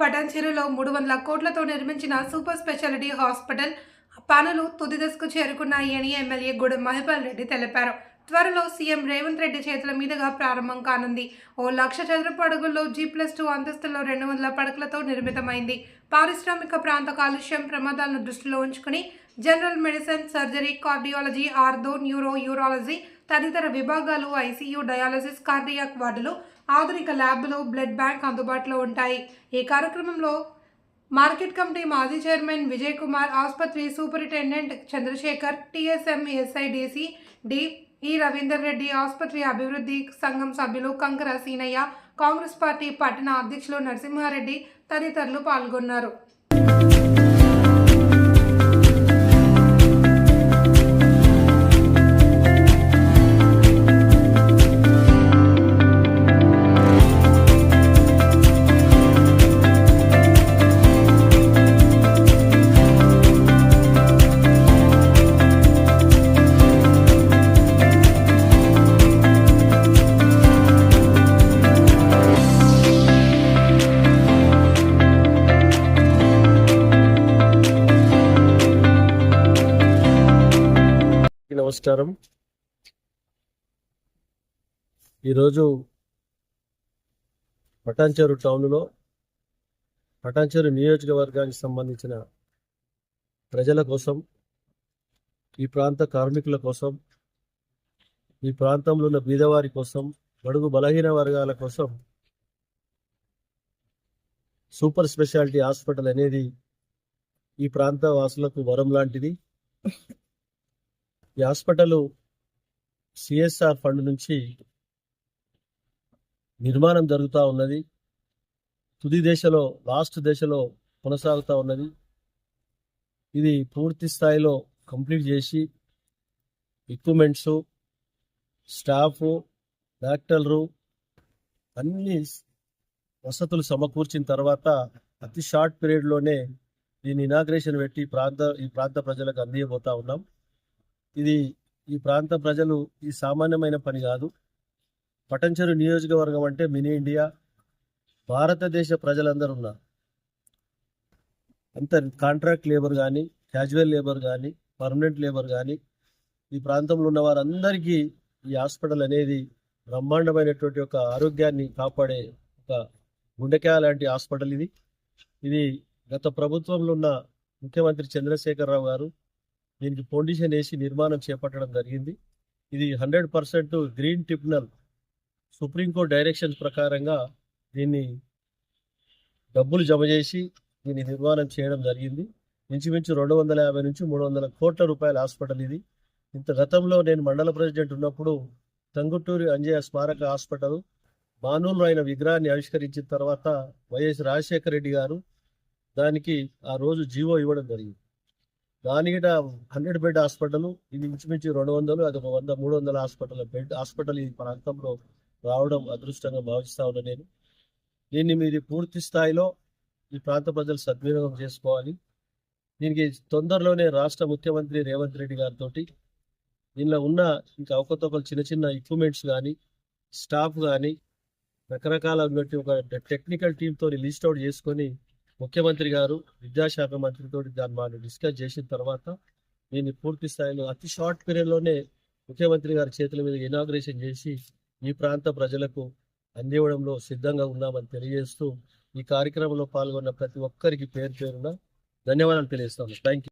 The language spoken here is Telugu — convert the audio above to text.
పటాన్చెరులో మూడు వందల కోట్లతో నిర్మించిన సూపర్ స్పెషాలిటీ హాస్పిటల్ పనులు తుది దశకు చేరుకున్నాయి అని ఎమ్మెల్యే గూడెం మహిపాల్ రెడ్డి తెలిపారు. త్వరలో సీఎం రేవంత్ రెడ్డి చేతుల మీదుగా ప్రారంభం కానుంది. ఓ లక్ష చదరపు అడుగుల్లో జీ ప్లస్ టూ అంతస్తులో రెండు వందల పడకలతో నిర్మితమైంది. పారిశ్రామిక ప్రాంత కాలుష్యం ప్రమాదాలను దృష్టిలో ఉంచుకుని general medicine surgery cardiology ortho neuro urology తదితర విభాగాలు ఐసీయూ డయాలసిస్ కార్డియాక్ వార్డులు ఆధునిక ల్యాబ్లు బ్లడ్ బ్యాంక్ అందుబాటులో ఉంటాయి. ఈ కార్యక్రమంలో మార్కెట్ కమిటీ మాజీ చైర్మన్ విజయ్ కుమార్ ఆసుపత్రి superintendent Chandrashekar TSM SIDC D E Ravinder Reddy ఆసుపత్రి అభివృద్ధి సంఘం సభ్యులు కంకర సీనయ్య కాంగ్రెస్ పార్టీ పట్టణ అధ్యక్షులు నరసింహారెడ్డి తదితరులు పాల్గొన్నారు. నమస్కారం. ఈరోజు పటాన్చేరు టౌన్లో పటాన్చేరు నియోజకవర్గానికి సంబంధించిన ప్రజల కోసం ఈ ప్రాంత కార్మికుల కోసం ఈ ప్రాంతంలో ఉన్న బీదవారి కోసం బడుగు బలహీన వర్గాల కోసం సూపర్ స్పెషాలిటీ హాస్పిటల్ అనేది ఈ ప్రాంత వాసులకు వరం లాంటిది. ఈ హాస్పిటల్ సిఎస్ఆర్ ఫండ్ నుంచి నిర్మాణం జరుగుతూ ఉన్నది. తుది దేశలో లాస్ట్ దశలో కొనసాగుతూ ఉన్నది. ఇది పూర్తి స్థాయిలో కంప్లీట్ చేసి ఎక్విప్మెంట్స్ స్టాఫ్ డాక్టర్లు అన్ని వసతులు సమకూర్చిన తర్వాత అతి షార్ట్ పీరియడ్లోనే దీన్ని ఇనాగ్రేషన్ పెట్టి ప్రాంత ఈ ప్రాంత ప్రజలకు అందియబోతా ఉన్నాం. ఇది ఈ ప్రాంత ప్రజలు ఈ సామాన్యమైన పని కాదు. పటంచెరు నియోజకవర్గం అంటే మినీ ఇండియా. భారతదేశ ప్రజలందరూ ఉన్నారు. అంత కాంట్రాక్ట్ లేబర్ కానీ క్యాజువల్ లేబర్ కానీ పర్మనెంట్ లేబర్ కానీ ఈ ప్రాంతంలో ఉన్న వారందరికీ ఈ హాస్పిటల్ అనేది బ్రహ్మాండమైనటువంటి ఒక ఆరోగ్యాన్ని కాపాడే ఒక గుండెకాయ లాంటి హాస్పిటల్ ఇది. ఇది గత ప్రభుత్వంలో ఉన్న ముఖ్యమంత్రి చంద్రశేఖరరావు గారు దీనికి ఫౌండేషన్ వేసి నిర్మాణం చేపట్టడం జరిగింది. ఇది hundred percent green tribunal supreme court directions ప్రకారంగా దీన్ని డబ్బులు జమ చేసి దీన్ని నిర్మాణం చేయడం జరిగింది. ఇంచుమించు రెండు వందల యాభై నుంచి మూడు వందల కోట్ల రూపాయల హాస్పిటల్ ఇది. ఇంత గతంలో నేను మండల ప్రెసిడెంట్ ఉన్నప్పుడు తంగుటూరి అంజయ్య స్మారక హాస్పిటల్ మానూలు ఆయన విగ్రహాన్ని ఆవిష్కరించిన తర్వాత వైఎస్ రాజశేఖర రెడ్డి గారు దానికి ఆ రోజు జీవో ఇవ్వడం జరిగింది. దానికి హండ్రెడ్ బెడ్ హాస్పిటల్ ఇది ఇంచుమించు రెండు వందలు అది ఒక వంద మూడు వందల హాస్పిటల్ బెడ్ హాస్పిటల్ ఈ ప్రాంతంలో రావడం అదృష్టంగా భావిస్తా ఉన్నా నేను. దీన్ని మీరు పూర్తి స్థాయిలో ఈ ప్రాంత ప్రజలు సద్వినియోగం చేసుకోవాలి. దీనికి తొందరలోనే రాష్ట్ర ముఖ్యమంత్రి రేవంత్ రెడ్డి గారితో దీనిలో ఉన్న ఇంకా అవకతవకలు చిన్న చిన్న ఎక్విప్మెంట్స్ కానీ స్టాఫ్ కానీ రకరకాల ఒక టెక్నికల్ టీంతో లిస్ట్ అవుట్ చేసుకొని ముఖ్యమంత్రి గారు విద్యాశాఖ మంత్రితో దాన్ని వాళ్ళు డిస్కస్ చేసిన తర్వాత దీన్ని పూర్తి స్థాయిలో అతి షార్ట్ పీరియడ్లోనే ముఖ్యమంత్రి గారి చేతుల మీద ఇనాగ్రేషన్ చేసి ఈ ప్రాంత ప్రజలకు అందివ్వడంలో సిద్ధంగా ఉన్నామని తెలియజేస్తూ ఈ కార్యక్రమంలో పాల్గొన్న ప్రతి ఒక్కరికి పేరు పేరున ధన్యవాదాలు తెలియజేస్తాను. Thank you